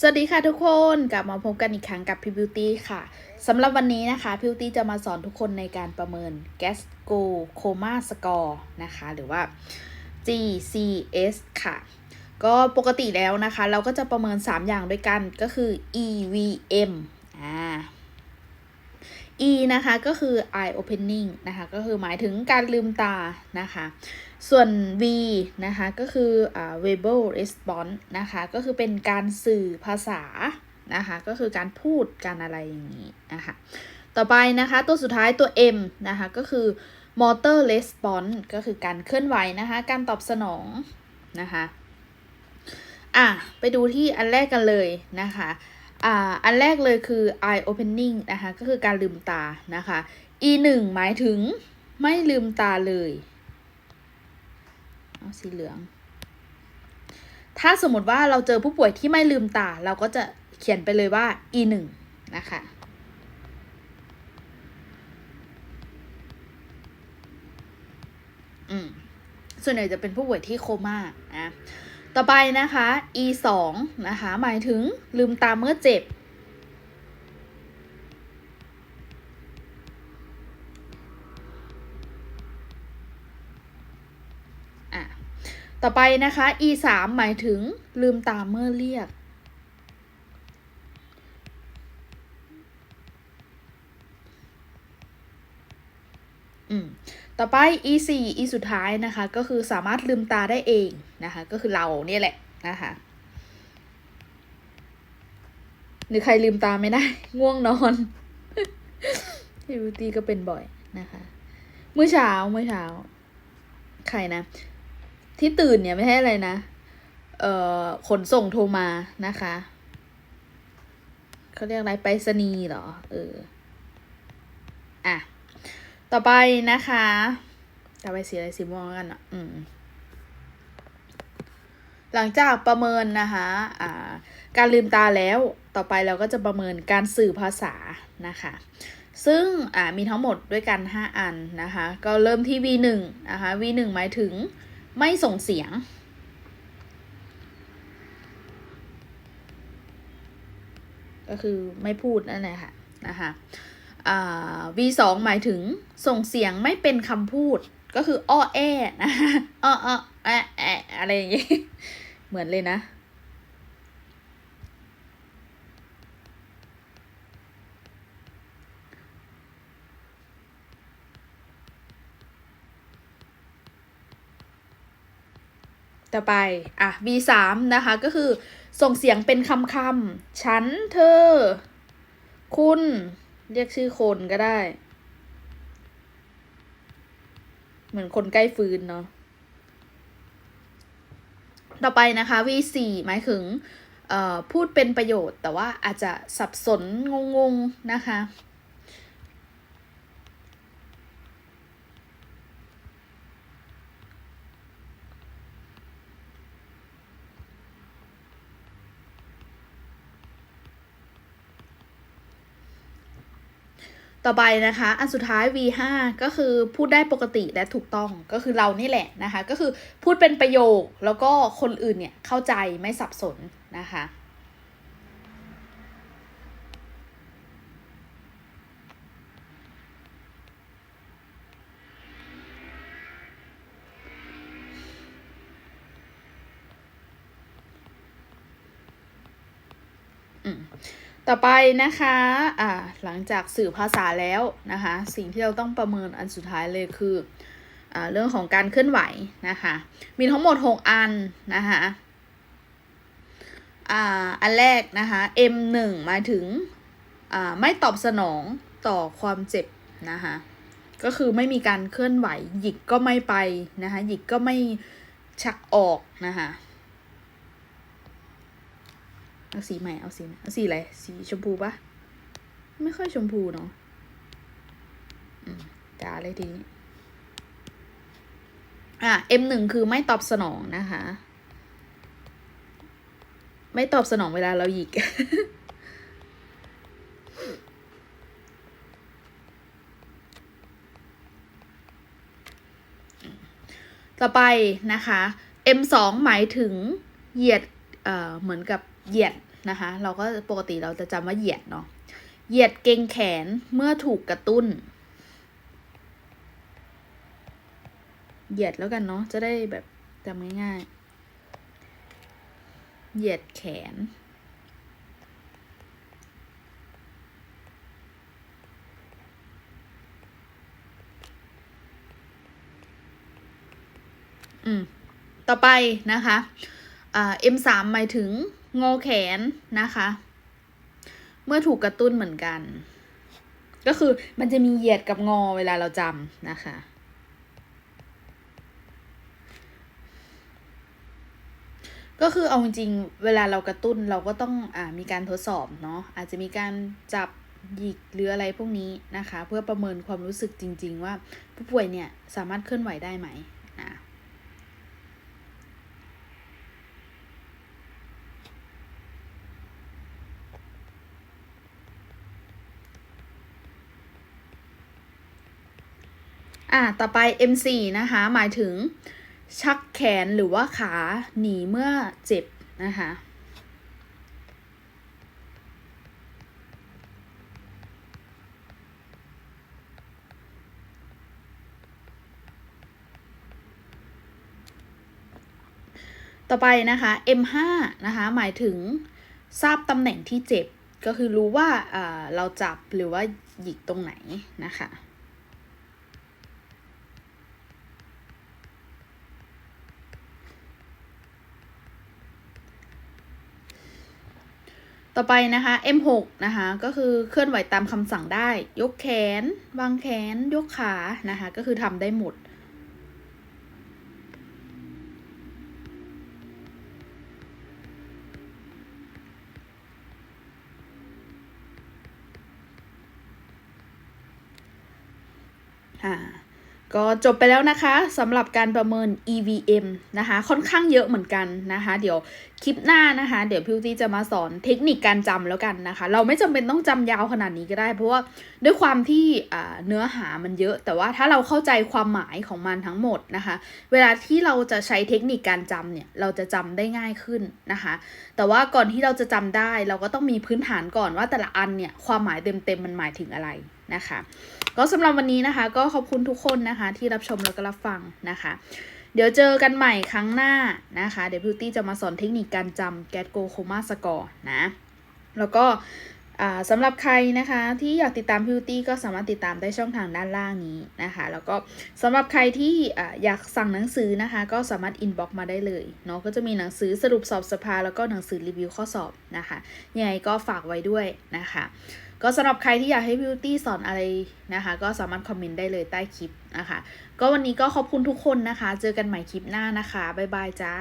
สวัสดีค่ะทุกคนกลับมาพบกันอีกครั้งกับพี่บิวตี้ค่ะสำหรับวันนี้นะคะพิวตี้จะมาสอนทุกคนในการประเมิน Gas Go Coma Score นะคะ หรือว่า GCS ค่ะ ก็ปกติแล้วนะคะ เราก็จะประเมิน 3 อย่างด้วยกันก็คือ EVM อ่า E นะคะก็คือ eye opening นะคะก็คือหมายถึงการลืมตานะคะ ส่วน V นะคะก็คือ verbal response นะคะก็คือเป็นการสื่อภาษานะคะก็คือการพูดการอะไรอย่างนี้นะคะต่อไปนะคะตัวสุดท้ายตัว M นะคะก็คือ motor response ก็คือการเคลื่อนไหวนะคะการตอบสนองนะคะอะไปดูที่อันแรกกันเลยนะคะ อ่าอันแรกเลยคือ eye opening นะคะก็คือการลืมตานะคะ e 1หมายถึงไม่ลืมตาเลยเอาสีเหลือง ถ้าสมมติว่าเราเจอผู้ป่วยที่ไม่ลืมตา เราก็จะเขียนไปเลยว่า e 1นะคะอืมส่วนใหญ่จะเป็นผู้ป่วยที่โคม่านะ ต่อไปนะคะ e 2นะคะ หมายถึงลืมตาเมื่อเจ็บอะต่อไปนะคะ e 3หมายถึงลืมตาเมื่อเรียก อืมต่อไป e 4 e สุดท้ายนะคะ ก็คือสามารถลืมตาได้เองนะคะ ก็คือเราเนี่ยแหละนะคะหรือใครลืมตาไม่ได้ ง่วงนอนพี่บิวตี้ก็เป็นบ่อยนะคะเมื่อเช้าเมื่อเช้า ใครนะ ที่ตื่นเนี่ยไม่ใช่อะไรนะ เอ่อขนส่งโทรมานะคะเขาเรียกอะไรไปรษณีย์เหรอ เออ อะ ต่อไปนะคะ ต่อไปสีอะไรสีม่วงกันอะ อืม หลังจากประเมินนะคะอ่าการลืมตาแล้วต่อไปเราก็จะประเมินการสื่อภาษานะคะ ซึ่งอ่ามีทั้งหมดด้วยกัน 5 อันนะคะ ก็เริ่มที่ V1 นะคะ V1 หมายถึงไม่ส่งเสียง ก็คือไม่พูดนั่นแหละค่ะนะคะ V2 หมายถึงส่งเสียงไม่เป็นคำพูด ก็คืออ้อแอนะอ้ออ้อแอะแอะอะไรอย่างเงี้ยเหมือนเลยนะต่อไป อะ B3 นะคะ ก็คือส่งเสียงเป็นคำคำฉัน เธอ คุณ เรียกชื่อคนก็ได้ เหมือนคนใกล้ฟื้นเนาะต่อไปนะคะ V4 หมายถึงพูดเป็นประโยชน์แต่ว่าอาจจะสับสนงงๆนะคะ ต่อไปนะคะ อันสุดท้าย V5 ก็คือพูดได้ปกติและถูกต้องก็คือเรานี่แหละนะคะ ก็คือพูดเป็นประโยคแล้วก็คนอื่นเนี่ยเข้าใจไม่สับสนนะคะอืม ต่อไปนะคะอ่าหลังจากสื่อภาษาแล้วนะคะ สิ่งที่เราต้องประเมินอันสุดท้ายเลยคืออ่าเรื่องของการเคลื่อนไหวนะคะ มีทั้งหมด 6 อันนะคะอ่าอันแรกนะคะ M1 หมายถึงอ่าไม่ตอบสนองต่อความเจ็บนะคะก็คือไม่มีการเคลื่อนไหว หยิกก็ไม่ไปนะคะหยิกก็ไม่ชักออกนะคะ เอาสีใหม่เอาสีเอาสีอะไรสีชมพูปะไม่ค่อยชมพูเนาะจ้าเลยทีนี้อะ M หนึ่งคือไม่ตอบสนองนะคะ ไม่ตอบสนองเวลาเราหยิก ต่อไปนะคะ M สองหมายถึงเหยียด เอ่อ เหมือนกับ เหยียดนะคะ เราก็ปกติเราจะจำว่าเหยียดเนาะ เหยียดเกงแขนเมื่อถูกกระตุ้น เหยียดแล้วกันเนาะ จะได้แบบจำง่ายๆ เหยียดแขนอืม ต่อไปนะคะ อ่า M3 หมายถึง งอแขนนะคะ เมื่อถูกกระตุ้นเหมือนกัน ก็คือมันจะมีเหยียดกับงอเวลาเราจำนะคะ ก็คือเอาจริงเวลาเรากระตุ้นเราก็ต้องอ่ามีการทดสอบเนาะอาจจะมีการจับหยิกหรืออะไรพวกนี้นะคะ เพื่อประเมินความรู้สึกจริง ๆ ว่าผู้ป่วยเนี่ยสามารถเคลื่อนไหวได้ไหมนะ อ่าต่อไป M4 นะคะ หมายถึงชักแขนหรือว่าขาหนีเมื่อเจ็บนะคะต่อไปนะคะ M5 นะคะ หมายถึงทราบตำแหน่งที่เจ็บ ก็คือรู้ว่าอ่าเราจับหรือว่าหยิกตรงไหนนะคะ ต่อไปนะคะ M6 นะคะ ก็คือเคลื่อนไหวตามคำสั่งได้ ยกแขน วางแขน ยกขานะคะ ก็คือทำได้หมด อ่า ก็จบไปแล้วนะคะสำหรับการประเมิน EVM นะคะค่อนข้างเยอะเหมือนกันนะคะ เดี๋ยวคลิปหน้านะคะ เดี๋ยวพิวตี้จะมาสอนเทคนิคการจำแล้วกันนะคะ เราไม่จำเป็นต้องจำยาวขนาดนี้ก็ได้ เพราะว่าด้วยความที่เนื้อหามันเยอะ แต่ว่าถ้าเราเข้าใจความหมายของมันทั้งหมดนะคะ เวลาที่เราจะใช้เทคนิคการจำเนี่ยเราจะจำได้ง่ายขึ้นนะคะ แต่ว่าก่อนที่เราจะจำได้ เราก็ต้องมีพื้นฐานก่อนว่าแต่ละอันเนี่ยความหมายเต็มๆมันหมายถึงอะไร นะคะ ก็สำหรับวันนี้นะคะ ก็ขอบคุณทุกคนนะคะ ที่รับชมแล้วก็รับฟังนะคะ เดี๋ยวเจอกันใหม่ครั้งหน้านะคะ เดี๋ยวพิวตี้จะมาสอนเทคนิคการจำแกตโกโคมาสกอร์นะ แล้วก็ สำหรับใครนะคะที่อยากติดตามพิวตี้ก็สามารถติดตามได้ช่องทางด้านล่างนี้นะคะ แล้วก็สำหรับใครที่ออยากสั่งหนังสือนะคะ ก็สามารถอินบ็อกมาได้เลยเนาะก็จะมีหนังสือสรุปสอบสภา แล้วก็หนังสือรีวิวข้อสอบนะคะยังไงก็ฝากไว้ด้วยนะคะ ก็สำหรับใครที่อยากให้บิวตี้สอนอะไรนะคะ ก็สามารถคอมเมนต์ได้เลยใต้คลิปนะคะ ก็วันนี้ก็ขอบคุณทุกคนนะคะ เจอกันใหม่คลิปหน้านะคะบ๊ายบายจ้า